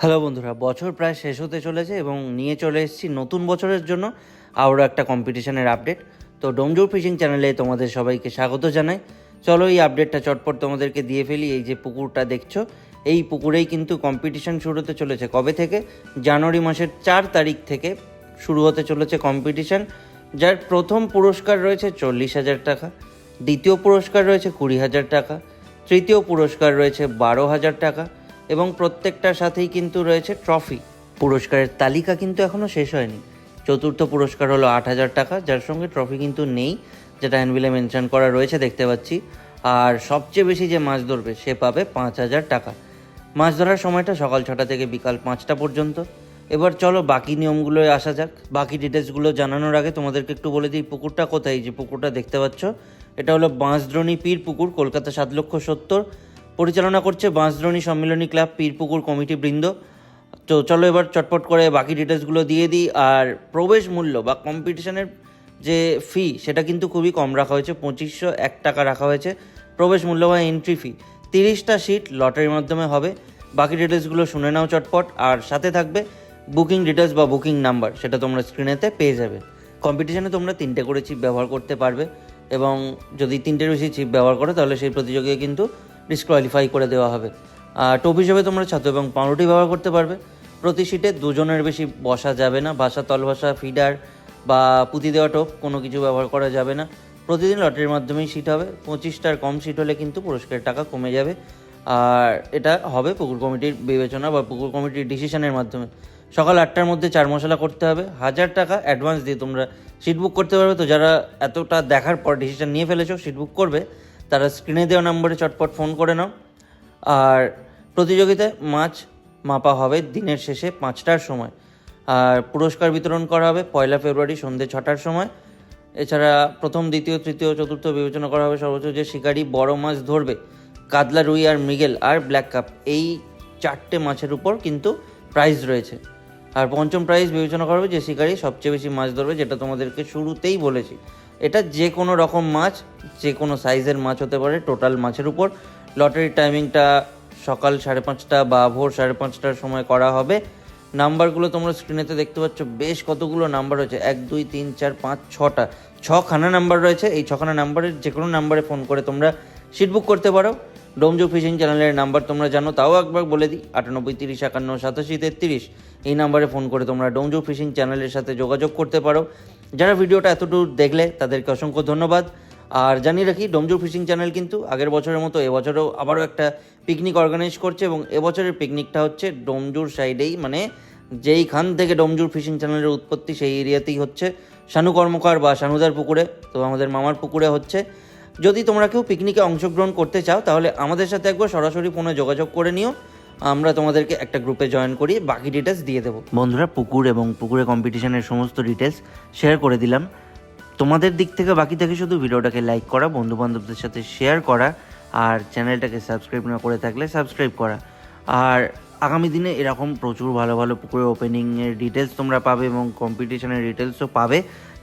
Hello বন্ধুরা, বছর প্রায় শেষ হতে চলেছে এবং নিয়ে চলে এসেছি নতুন বছরের জন্য আরও একটা কম্পিটিশনের আপডেট তো ডোমজোর ফিশিং চ্যানেলে তোমাদের সবাইকে স্বাগত জানাই। চলো এই আপডেটটা চটপট তোমাদেরকে দিয়ে ফেলি, এই যে পুকুরটা দেখছ। এই পুকুরেই কিন্তু কম্পিটিশন শুরু হতে চলেছে। কবে থেকে? জানুয়ারি মাসের চার তারিখ থেকে শুরু হতে চলেছে কম্পিটিশন যার প্রথম পুরস্কার রয়েছে চল্লিশ হাজার টাকা, দ্বিতীয় পুরস্কার রয়েছে কুড়ি হাজার টাকা, তৃতীয় পুরস্কার রয়েছে বারো হাজার টাকা এবং প্রত্যেকটার সাথেই কিন্তু রয়েছে ট্রফি পুরস্কারের তালিকা কিন্তু এখনও শেষ হয়নি। চতুর্থ পুরস্কার হলো আট হাজার টাকা, যার সঙ্গে ট্রফি কিন্তু নেই, যেটা হ্যান্ডবিলে মেনশন করা রয়েছে, দেখতে পাচ্ছি। আর সবচেয়ে বেশি যে মাছ ধরবে, সে পাবে পাঁচ হাজার টাকা। মাছ ধরার সময়টা সকাল ছটা থেকে বিকাল পাঁচটা পর্যন্ত। এবার চলো বাকি নিয়মগুলোয় আসা যাক। বাকি ডিটেলসগুলো জানানোর আগে তোমাদেরকে একটু বলে দিই, পুকুরটা কোথায়? যে পুকুরটা দেখতে পাচ্ছ, এটা হলো বাঁশদ্রোণী পীর পুকুর, কলকাতা সাত লক্ষ সত্তর। পরিচালনা করছে বাঁশদ্রোণী সম্মিলনী ক্লাব পীরপুকুর কমিটি বৃন্দ। তো চলো এবার চটপট করে বাকি ডিটেলসগুলো দিয়ে দিই। আর প্রবেশ মূল্য বা কম্পিটিশনের যে ফি সেটা কিন্তু খুবই কম রাখা হয়েছে। পঁচিশশো এক টাকা রাখা হয়েছে প্রবেশ মূল্য বা এন্ট্রি ফি তিরিশটা সিট লটারির মাধ্যমে হবে। বাকি ডিটেলসগুলো শুনে নাও চটপট। আর সাথে থাকবে বুকিং ডিটেলস বা বুকিং নাম্বার সেটা তোমরা স্ক্রিনেতে পেয়ে যাবে। কম্পিটিশনে তোমরা তিনটে করে চিপ ব্যবহার করতে পারবে। এবং যদি তিনটের বেশি চিপ ব্যবহার করো, তাহলে সেই প্রতিযোগীকে কিন্তু ডিসকোয়ালিফাই করে দেওয়া হবে। টোপ হিসেবে তোমরা ছাতু এবং পাউরুটি ব্যবহার করতে পারবে। প্রতি সিটে দুজনের বেশি বসা যাবে না। বাসা তল ভাষা ফিডার বা পুঁতি দেওয়া টোপ কোনো কিছু ব্যবহার করা যাবে না। প্রতিদিন লটারির মাধ্যমেই সিট হবে। পঁচিশটার কম সিট হলে কিন্তু পুরস্কারের টাকা কমে যাবে। আর এটা হবে পুকুর কমিটির বিবেচনা বা পুকুর কমিটির ডিসিশনের মাধ্যমে। সকাল আটটার মধ্যে চার মশলা করতে হবে। হাজার টাকা অ্যাডভান্স দিয়ে তোমরা সিট বুক করতে পারবে। তো যারা এতটা দেখার পর ডিসিশন নিয়ে ফেলেছো সিট বুক করবে। তারা স্ক্রিনে দেওয়া নম্বরে চটপট ফোন করে নাও। আর প্রতিযোগিতায় মাছ মাপা হবে দিনের শেষে পাঁচটার সময়। আর পুরস্কার বিতরণ করা হবে পয়লা ফেব্রুয়ারি সন্ধ্যে ছটার সময়। এছাড়া প্রথম, দ্বিতীয়, তৃতীয়, চতুর্থ বিবেচনা করা হবে সর্বোচ্চ যে শিকারি বড় মাছ ধরবে কাতলা রুই আর মৃগেল আর ব্ল্যাক কাপ এই চারটে মাছের উপর কিন্তু প্রাইজ রয়েছে। আর পঞ্চম প্রাইজ বিবেচনা করা হবে যে শিকারি সবচেয়ে বেশি মাছ ধরবে, যেটা তোমাদেরকে শুরুতেই বলেছি। এটা যে কোনো রকম মাছ, যে কোনো সাইজের মাছ হতে পারে, টোটাল মাছের উপর। লটারির টাইমিংটা সকাল সাড়ে পাঁচটা বা ভোর সাড়ে পাঁচটার সময় করা হবে। নাম্বারগুলো তোমরা স্ক্রিনেতে দেখতে পাচ্ছ, বেশ কতগুলো নাম্বার রয়েছে। এক, দুই, তিন, চার, পাঁচ, ছটা, ছখানা নাম্বার রয়েছে। এই ছখানা নাম্বারের যে কোনো নাম্বারে ফোন করে তোমরা সিট বুক করতে পারো। ডোমজো ফিশিং চ্যানেলের নাম্বার তোমরা জানো, তাও একবার বলে দিই, আটানব্বই, তিরিশ, একান্ন, সাতাশি, তেত্রিশ, এই নাম্বারে ফোন করে তোমরা ডোমজো ফিশিং চ্যানেলের সাথে যোগাযোগ করতে পারো। যারা ভিডিওটা এতটুকু দেখলে, তাদেরকে অসংখ্য ধন্যবাদ। আর জানিয়ে রাখি ডোমজুর ফিশিং চ্যানেল কিন্তু আগের বছরের মতো এবছরেও আবারও একটা পিকনিক অর্গানাইজ করছে এবং এবছরের পিকনিকটা হচ্ছে ডোমজুর সাইডেই মানে যেইখান থেকে ডোমজুর ফিশিং চ্যানেলের উৎপত্তি সেই এরিয়াতেই হচ্ছে। শানু কর্মকার বা শানুদার পুকুরে, তো আমাদের মামার পুকুরে হচ্ছে। যদি তোমরা কেউ পিকনিকে অংশগ্রহণ করতে চাও, তাহলে আমাদের সাথে একবার সরাসরি ফোনে যোগাযোগ করে নিও। আমরা তোমাদেরকে একটা গ্রুপে জয়েন করি বাকি ডিটেলস দিয়ে দেবো। বন্ধুরা, পুকুর এবং পুকুরে কম্পিটিশনের সমস্ত ডিটেলস শেয়ার করে দিলাম। তোমাদের দিক থেকে বাকি থেকে শুধু ভিডিওটাকে লাইক করা বন্ধু বান্ধবদের সাথে শেয়ার করা, আর চ্যানেলটাকে সাবস্ক্রাইব না করে থাকলে সাবস্ক্রাইব করা। আর আগামী দিনে এরকম প্রচুর ভালো ভালো পুকুরের ওপেনিংয়ের ডিটেলস তোমরা পাবে এবং কম্পিটিশনের ডিটেলসও পাবে।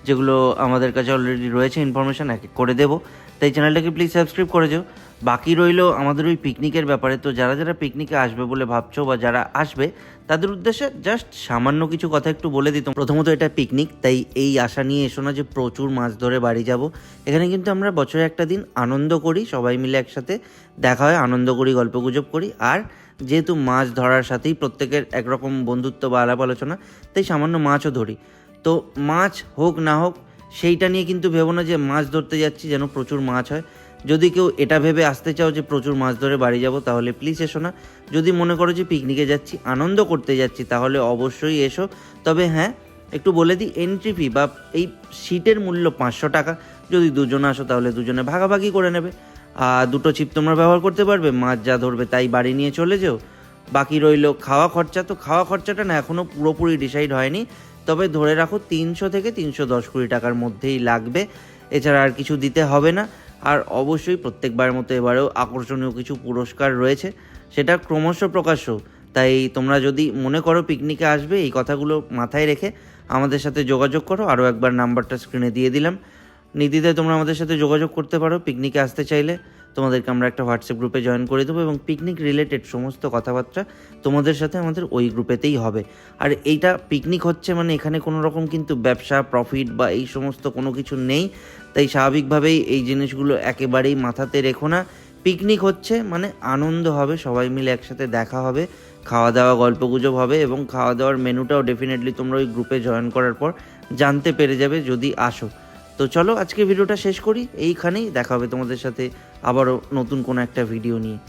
যেগুলো আমাদের কাছে অলরেডি রয়েছে ইনফরমেশান এক করে দেবো। তাই চ্যানেলটাকে প্লিজ সাবস্ক্রাইব করে যাও। বাকি রইল আমাদের ওই পিকনিকের ব্যাপারে। তো যারা যারা পিকনিকে আসবে বলে ভাবছ বা যারা আসবে, তাদের উদ্দেশ্যে জাস্ট সামান্য কিছু কথা একটু বলে দিত প্রথমত এটা পিকনিক তাই এই আশা নিয়ে এসো না যে প্রচুর মাছ ধরে বাড়ি যাব। এখানে কিন্তু আমরা বছরে একটা দিন আনন্দ করি, সবাই মিলে একসাথে দেখা হয়, আনন্দ করি গল্প গুজব করি। আর যেহেতু মাছ ধরার সাথেই প্রত্যেকের একরকম বন্ধুত্ব বা আলাপ আলোচনা তাই সামান্য মাছও ধরি। তো মাছ হোক না হোক, সেইটা নিয়ে কিন্তু ভেবো না যে মাছ ধরতে যাচ্ছি যেন প্রচুর মাছ হয়। যদি কেউ এটা ভেবে আসতে চাও যে প্রচুর মাছ ধরে বাড়ি যাব, তাহলে প্লিজ এসো না। যদি মনে করো যে পিকনিকে যাচ্ছি, আনন্দ করতে যাচ্ছি, তাহলে অবশ্যই এসো। তবে হ্যাঁ একটু বলে দিই এন্ট্রি ফি বা এই সিটের মূল্য পাঁচশো টাকা। যদি দুজন আসো, তাহলে দুজনে ভাগাভাগি করে নেবে। আর দুটো চিপ তোমরা ব্যবহার করতে পারবে, মাছ যা ধরবে তাই বাড়ি নিয়ে চলে যেও। বাকি রইল খাওয়া খরচা, তো খাওয়া খরচাটা না এখনও পুরোপুরি ডিসাইড হয়নি। তবে ধরে রাখো তিনশো থেকে তিনশো দশ কুড়ি টাকার মধ্যেই লাগবে। এছাড়া আর কিছু দিতে হবে না। আর অবশ্যই প্রত্যেকবার মতো এবারেও আকর্ষণীয় কিছু পুরস্কার রয়েছে। সেটা ক্রমশ প্রকাশ্য। তাই তোমরা যদি মনে করো পিকনিকে আসবে, এই কথাগুলো মাথায় রেখে আমাদের সাথে যোগাযোগ করো। আরও একবার নাম্বারটা স্ক্রিনে দিয়ে দিলাম। নির্দ্বিধায় তোমরা আমাদের সাথে যোগাযোগ করতে পারো। পিকনিকে আসতে চাইলে তোমাদেরকে আমরা একটা হোয়াটসঅ্যাপ গ্রুপে জয়েন করে দেবো এবং পিকনিক রিলেটেড সমস্ত কথাবার্তা তোমাদের সাথে আমাদের ওই গ্রুপেতেই হবে। আর এইটা পিকনিক হচ্ছে মানে এখানে কোনো রকম কিন্তু ব্যবসা প্রফিট বা এই সমস্ত কোনো কিছু নেই। তাই স্বাভাবিকভাবেই এই জিনিসগুলো একেবারেই মাথাতে রেখো না। পিকনিক হচ্ছে মানে আনন্দ হবে, সবাই মিলে একসাথে দেখা হবে, খাওয়া দাওয়া গল্পগুজব হবে এবং খাওয়া দাওয়ার মেনুটাও ডেফিনেটলি তোমরা ওই গ্রুপে জয়েন করার পর জানতে পেরে যাবে যদি আসো। তো চলো আজকে ভিডিওটা শেষ করি, এইখানেই দেখা হবে তোমাদের সাথে আবারও নতুন কোনো একটা ভিডিও নিয়ে।